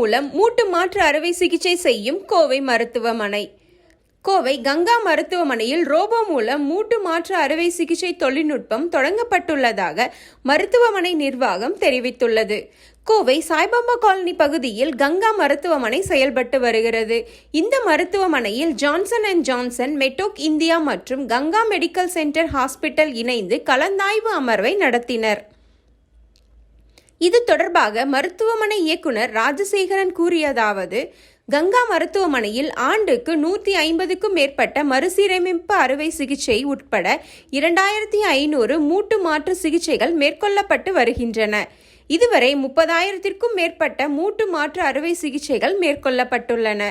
மூலம் மூட்டு மாற்று அறுவை சிகிச்சை செய்யும் கோவை மருத்துவமனை. கோவை கங்கா மருத்துவமனையில் ரோபோ மூலம் மூட்டு மாற்று அறுவை சிகிச்சை தொழில்நுட்பம் தொடங்கப்பட்டுள்ளதாக மருத்துவமனை நிர்வாகம் தெரிவித்துள்ளது. கோவை சாய்பாபா காலனி பகுதியில் கங்கா மருத்துவமனை செயல்பட்டு வருகிறது. இந்த மருத்துவமனையில் Johnson and Johnson Medtech India மற்றும் கங்கா மெடிக்கல் சென்டர் ஹாஸ்பிட்டல் இணைந்து கலந்தாய்வு அமர்வை நடத்தினர். இது தொடர்பாக மருத்துவமனை இயக்குனர் ராஜசேகரன் கூறியதாவது கங்கா மருத்துவமனையில் ஆண்டுக்கு நூற்றி ஐம்பதுக்கும் மேற்பட்ட மறுசீரமைப்பு அறுவை சிகிச்சை உட்பட இரண்டாயிரத்தி ஐநூறு மூட்டு மாற்று சிகிச்சைகள் மேற்கொள்ளப்பட்டு வருகின்றன. இதுவரை முப்பதாயிரத்திற்கும் மேற்பட்ட மூட்டு மாற்று அறுவை சிகிச்சைகள் மேற்கொள்ளப்பட்டுள்ளன.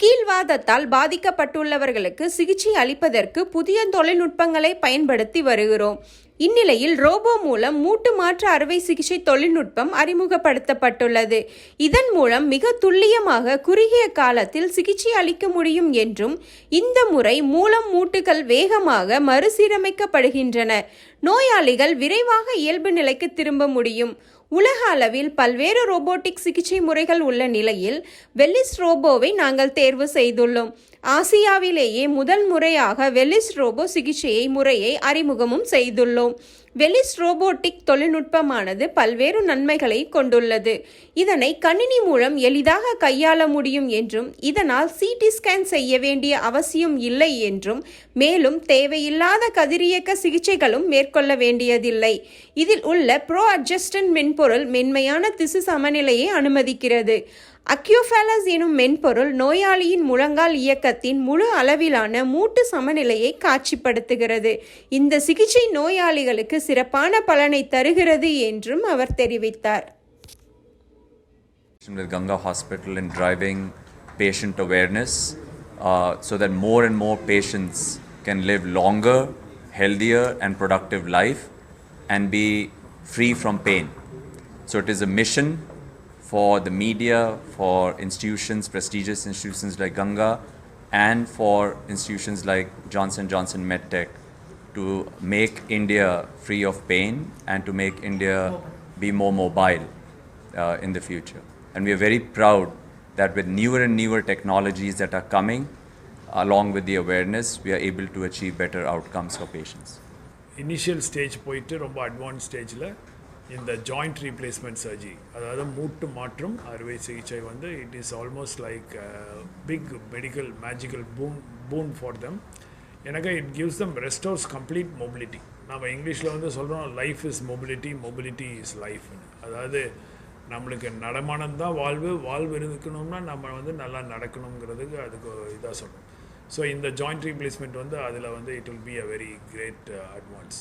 கீழ்வாதத்தால் பாதிக்கப்பட்டுள்ளவர்களுக்கு சிகிச்சை அளிப்பதற்கு புதிய தொழில்நுட்பங்களை பயன்படுத்தி வருகிறோம். இந்நிலையில் ரோபோ மூலம் மூட்டு மாற்று அறுவை சிகிச்சை தொழில்நுட்பம் அறிமுகப்படுத்தப்பட்டுள்ளது. இதன் மூலம் மிக துல்லியமாக குறுகிய காலத்தில் சிகிச்சை அளிக்க முடியும் என்றும் இந்த முறை மூலம் மூட்டுகள் வேகமாக மறுசீரமைக்கப்படுகின்றன. நோயாளிகள் விரைவாக இயல்பு நிலைக்கு திரும்ப முடியும். உலக அளவில் பல்வேறு ரோபோட்டிக் சிகிச்சை முறைகள் உள்ள நிலையில் வெல்லிஸ் ரோபோவை நாங்கள் தேர்வு செய்துள்ளோம். ஆசியாவிலேயே முதல் முறையாக வெல்லிஸ் ரோபோ சிகிச்சையை முறையை அறிமுகமும் செய்துள்ளோம். வெலிஸ் ரோபோட்டிக் தொழில்நுட்பமானது பல்வேறு நன்மைகளை கொண்டுள்ளது. இதனை கணினி மூலம் எளிதாக கையாள முடியும் என்றும் இதனால் சிடி ஸ்கேன் செய்ய வேண்டிய அவசியம் இல்லை என்றும் மேலும் தேவையில்லாத கதிரியக்க சிகிச்சைகளும் மேற்கொள்ள வேண்டியதில்லை. இதில் உள்ள ப்ரோ அட்ஜஸ்டன் மென்பொருள் மென்மையான திசு சமநிலையை அனுமதிக்கிறது. அக்யோஃபேலஸ் எனும் மென்பொருள் நோயாளியின் முழங்கால் இயக்கத்தின் முழு அளவிலான மூட்டு சமநிலையை காட்சிப்படுத்துகிறது இந்த சிகிச்சை நோயாளிகளுக்கு சிறப்பான பலனை தருகிறது என்றும் அவர் தெரிவித்தார் with Ganga Hospital in driving patient awareness uh, so that more and more patients can live longer, healthier, and productive life and be free from pain. So it is a mission for the media, for institutions, prestigious institutions like Ganga, and for institutions like Johnson Johnson MedTech to make India free of pain and to make India be more mobile uh, in the future. And we are very proud that with newer and newer technologies that are coming, along with the awareness, we are able to achieve better outcomes for patients. Initial stage போயிட்டு ரொம்ப advance ஸ்டேஜில் இந்த joint replacement surgery அதாவது மூட்டு மாற்றும் அறுவை சிகிச்சை வந்து it is almost like big medical magical boom boon for them எனக்கு it gives them restores complete mobility நம்ம இங்கிலீஷில் வந்து சொல்கிறோம் life is mobility mobility is லைஃப்னு அதாவது நம்மளுக்கு நடமானம் தான் வாழ்வு வாழ்வு இருக்கணும்னா நம்ம வந்து நல்லா நடக்கணுங்கிறதுக்கு அதுக்கு இதாக சொல்லணும் ஸோ இந்த ஜாயிண்ட் ரீப்ளேஸ்மெண்ட் வந்து அதில் வந்து it will be a very great advance